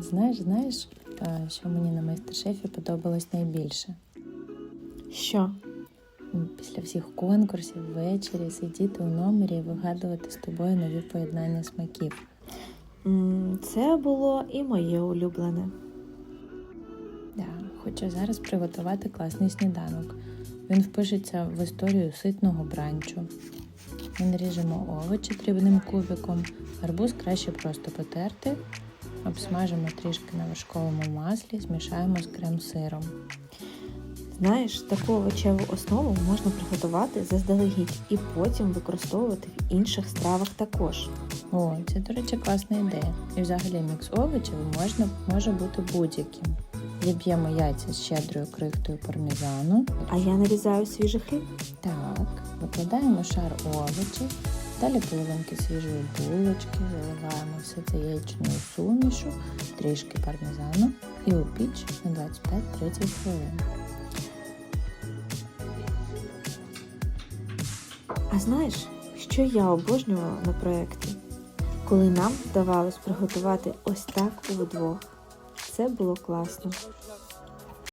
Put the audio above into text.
Знаєш, знаєш, е, що мені на майстер-шефі подобалось найбільше? Що? Після всіх конкурсів ввечері сидіти у номері і вигадувати з тобою нові поєднання смаків. Це було і моє улюблене. Да, хочу зараз приготувати класний сніданок. Він впишеться в історію ситного бранчу. Ми наріжемо овочі дрібним кубиком, гарбуз краще просто потерти, обсмажимо трішки на вершковому маслі, змішаємо з крем-сиром. Знаєш, таку овочеву основу можна приготувати заздалегідь і потім використовувати в інших стравах також. О, це, до речі, класна ідея. І взагалі мікс овочів можна, може бути будь-яким. Зіб'ємо яйця з щедрою крихтою пармезану. А я нарізаю свіжий хліб. Так, викладаємо шар овочів, далі половинки свіжої булочки, заливаємо все це яєчною сумішу, трішки пармезану і у піч на 25-30 хвилин. А знаєш, що я обожнювала на проєкті? Коли нам вдавалось приготувати ось так удвох. Це було класно.